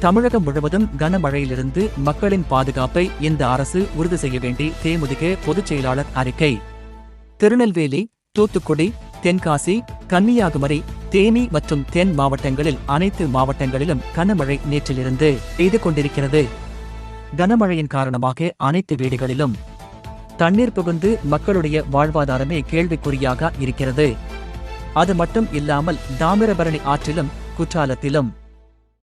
தமிழகம் முழுவதும் கனமழையிலிருந்து மக்களின் பாதுகாப்பை இந்த அரசு உறுதி செய்ய வேண்டி தேமுதிக பொதுச் செயலாளர் அறிக்கை. திருநெல்வேலி தூத்துக்குடி தென்காசி கன்னியாகுமரி தேனி மற்றும் தென் மாவட்டங்களில் அனைத்து மாவட்டங்களிலும் கனமழை நேற்றிலிருந்து பெய்து கொண்டிருக்கிறது. கனமழையின் காரணமாக அனைத்து வீடுகளிலும் தண்ணீர் புகுந்து மக்களுடைய வாழ்வாதாரமே கேள்விக்குறியாக இருக்கிறது. அது மட்டும் இல்லாமல் தாமிரபரணி ஆற்றிலும் குற்றாலத்திலும்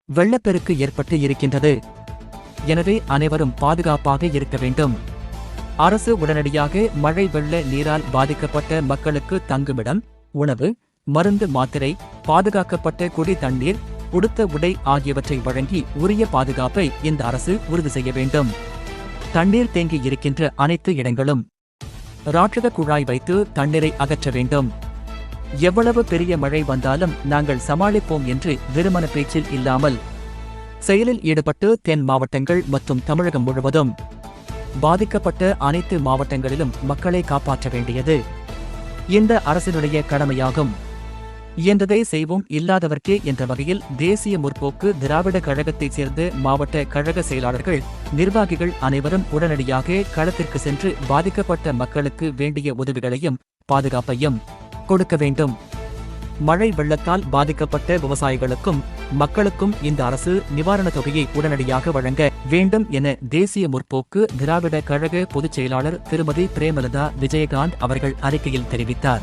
வெள்ளப்பெருக்கு ஏற்பட்டு இருக்கின்றது. எனவே அனைவரும் பாதுகாப்பாக இருக்க வேண்டும். அரசு உடனடியாக மழை வெள்ள நீரால் பாதிக்கப்பட்ட மக்களுக்கு தங்குமிடம் உணவு மருந்து மாத்திரை பாதுகாக்கப்பட்ட குடி தண்ணீர் உடுத்த உடை ஆகியவற்றை வழங்கி உரிய பாதுகாப்பை இந்த அரசு உறுதி செய்ய வேண்டும். தண்ணீர் தேங்கி இருக்கின்ற அனைத்து இடங்களும் ராட்சத குழாய் வைத்து தண்ணீரை அகற்ற வேண்டும். எவ்வளவு பெரிய மழை வந்தாலும் நாங்கள் சமாளிப்போம் என்று விருமன பேச்சில் இல்லாமல் செயலில் ஈடுபட்டு தென் மாவட்டங்கள் மற்றும் தமிழகம் முழுவதும் பாதிக்கப்பட்ட அனைத்து மாவட்டங்களிலும் மக்களை காப்பாற்ற வேண்டியது. இந்த அரசினுடைய கடமையாகும். இயன்றதை செய்வோம் இல்லாதவர்க்கே என்ற வகையில் தேசிய முற்போக்கு திராவிட கழகத்தைச் சேர்ந்த மாவட்ட கழக செயலாளர்கள் நிர்வாகிகள் அனைவரும் உடனடியாக களத்திற்கு சென்று பாதிக்கப்பட்ட மக்களுக்கு வேண்டிய உதவிகளையும் பாதுகாப்பையும் கொடுக்க வேண்டும். மழை வெள்ளத்தால் பாதிக்கப்பட்ட விவசாயிகளுக்கும் மக்களுக்கும் இந்த அரசு நிவாரணத் தொகையை உடனடியாக வழங்க வேண்டும் என தேசிய முற்போக்கு திராவிட கழக பொதுச் செயலாளர் திருமதி பிரேமலதா விஜயகாந்த் அவர்கள் அறிக்கையில் தெரிவித்தார்.